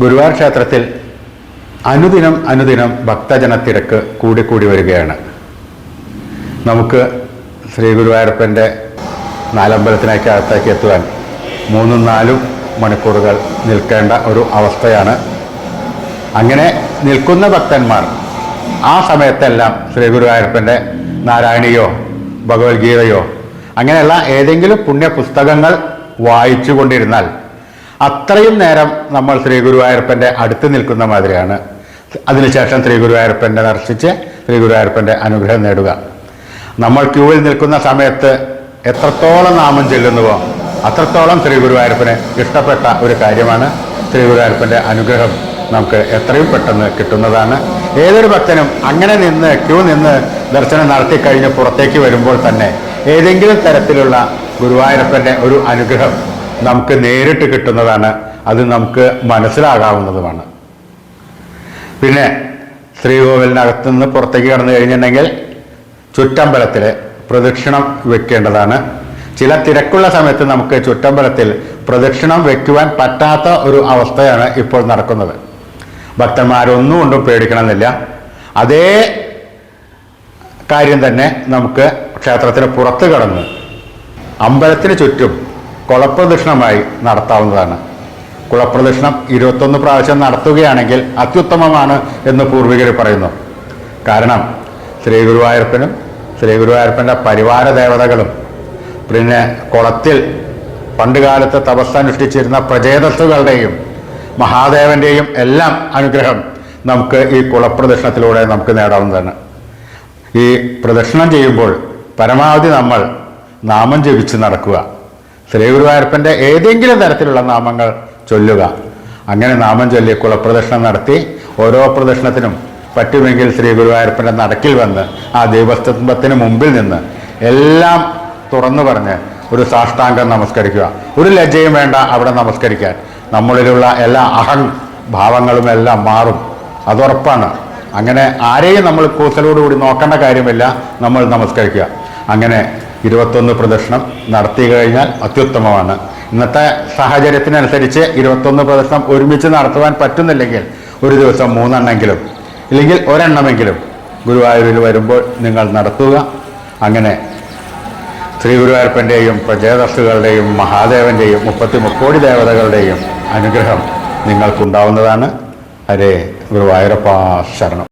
ഗുരുവായൂർ ക്ഷേത്രത്തിൽ അനുദിനം അനുദിനം ഭക്തജനത്തിരക്ക് കൂടിക്കൂടി വരികയാണ്. നമുക്ക് ശ്രീ ഗുരുവായൂരപ്പന്റെ നാലമ്പലത്തിനേക്ക് അകത്തേക്ക് എത്തുവാൻ മൂന്നും നാലും മണിക്കൂറുകൾ നിൽക്കേണ്ട ഒരു അവസ്ഥയാണ്. അങ്ങനെ നിൽക്കുന്ന ഭക്തന്മാർ ആ സമയത്തെല്ലാം ശ്രീ ഗുരുവായൂരപ്പന്റെ നാരായണിയോ ഭഗവത്ഗീതയോ അങ്ങനെയുള്ള ഏതെങ്കിലും പുണ്യ പുസ്തകങ്ങൾ വായിച്ചു കൊണ്ടിരുന്നാൽ അത്രയും നേരം നമ്മൾ ശ്രീ ഗുരുവായൂരപ്പന്റെ അടുത്ത് നിൽക്കുന്ന മാതിരിയാണ്. അതിനുശേഷം ശ്രീ ഗുരുവായൂരപ്പന്റെ ദർശിച്ച് ശ്രീ ഗുരുവായൂരപ്പന്റെ അനുഗ്രഹം നേടുക. നമ്മൾ ക്യൂവിൽ നിൽക്കുന്ന സമയത്ത് എത്രത്തോളം നാമം ചെല്ലുന്നുവോ അത്രത്തോളം ശ്രീ ഗുരുവായൂരപ്പന് ഇഷ്ടപ്പെട്ട ഒരു കാര്യമാണ് ശ്രീ ഗുരുവായൂരപ്പന്റെ അനുഗ്രഹം നമുക്ക് എത്രയും പെട്ടെന്ന് കിട്ടുന്നതാണ്. ഏതൊരു ഭക്തനും അങ്ങനെ നിന്ന് ക്യൂ നിന്ന് ദർശനം നടത്തി കഴിഞ്ഞ് പുറത്തേക്ക് വരുമ്പോൾ തന്നെ ഏതെങ്കിലും തരത്തിലുള്ള ഗുരുവായൂരപ്പന്റെ ഒരു അനുഗ്രഹം നമുക്ക് നേരിട്ട് കിട്ടുന്നതാണ്. അത് നമുക്ക് മനസ്സിലാകാവുന്നതുമാണ്. പിന്നെ ശ്രീകോവിലിനകത്തു നിന്ന് പുറത്തേക്ക് കടന്നു കഴിഞ്ഞിട്ടുണ്ടെങ്കിൽ ചുറ്റമ്പലത്തിൽ പ്രദക്ഷിണം വെക്കേണ്ടതാണ്. ചില തിരക്കുള്ള സമയത്ത് നമുക്ക് ചുറ്റമ്പലത്തിൽ പ്രദക്ഷിണം വെക്കുവാൻ പറ്റാത്ത ഒരു അവസ്ഥയാണ് ഇപ്പോൾ നടക്കുന്നത്. ഭക്തന്മാരൊന്നും കൊണ്ടും പേടിക്കണമെന്നില്ല. അതേ കാര്യം തന്നെ നമുക്ക് ക്ഷേത്രത്തിന് പുറത്ത് കടന്ന് അമ്പലത്തിന് ചുറ്റും കുളപ്രദക്ഷിണമായി നടത്താവുന്നതാണ്. കുളപ്രദക്ഷിണം ഇരുപത്തൊന്ന് പ്രാവശ്യം നടത്തുകയാണെങ്കിൽ അത്യുത്തമമാണ് എന്ന് പൂർവികർ പറയുന്നു. കാരണം ശ്രീ ഗുരുവായൂരപ്പനും ശ്രീ പരിവാര ദേവതകളും പിന്നെ കുളത്തിൽ പണ്ടുകാലത്ത് തപസ്സനുഷ്ഠിച്ചിരുന്ന പ്രചേതസ്സുകളുടെയും മഹാദേവന്റെയും എല്ലാം അനുഗ്രഹം നമുക്ക് ഈ കുളപ്രദക്ഷിണത്തിലൂടെ നമുക്ക് നേടാവുന്നതാണ്. ഈ പ്രദക്ഷിണം ചെയ്യുമ്പോൾ പരമാവധി നമ്മൾ നാമം ജപിച്ച് നടക്കുക. ശ്രീ ഗുരുവായൂരപ്പന്റെ ഏതെങ്കിലും തരത്തിലുള്ള നാമങ്ങൾ ചൊല്ലുക. അങ്ങനെ നാമം ചൊല്ലി കുളപ്രദക്ഷിണം നടത്തി ഓരോ പ്രദക്ഷിണത്തിനും പറ്റുമെങ്കിൽ ശ്രീ ഗുരുവായൂരപ്പന്റെ നടക്കിൽ വന്ന് ആ ദൈവസ്തംഭത്തിന് മുമ്പിൽ നിന്ന് എല്ലാം തുറന്നു പറഞ്ഞ് ഒരു സാഷ്ടാംഗം നമസ്കരിക്കുക. ഒരു ലജ്ജയും വേണ്ട അവിടെ നമസ്കരിക്കാൻ. നമ്മളിലുള്ള എല്ലാ അഹം ഭാവങ്ങളും എല്ലാം മാറും. അതുറപ്പാണ്. അങ്ങനെ ആരെയും നമ്മൾ കൂസലോടുകൂടി നോക്കേണ്ട കാര്യമില്ല. നമ്മൾ നമസ്കരിക്കുക. അങ്ങനെ ഇരുപത്തൊന്ന് പ്രദർശനം നടത്തി കഴിഞ്ഞാൽ അത്യുത്തമമാണ്. ഇന്നത്തെ സാഹചര്യത്തിനനുസരിച്ച് ഇരുപത്തൊന്ന് പ്രദർശനം ഒരുമിച്ച് നടത്തുവാൻ പറ്റുന്നില്ലെങ്കിൽ ഒരു ദിവസം മൂന്നെണ്ണമെങ്കിലും ഇല്ലെങ്കിൽ ഒരെണ്ണമെങ്കിലും ഗുരുവായൂരിൽ വരുമ്പോൾ നിങ്ങൾ നടത്തുക. അങ്ങനെ ശ്രീ ഗുരുവായൂരപ്പന്റെയും പ്രജയദർശുകളുടെയും മഹാദേവന്റെയും മുപ്പത്തി മുക്കോടി ദേവതകളുടെയും അനുഗ്രഹം നിങ്ങൾക്കുണ്ടാവുന്നതാണ്. അരേ ഗുരുവായൂരപ്പ ശരണം.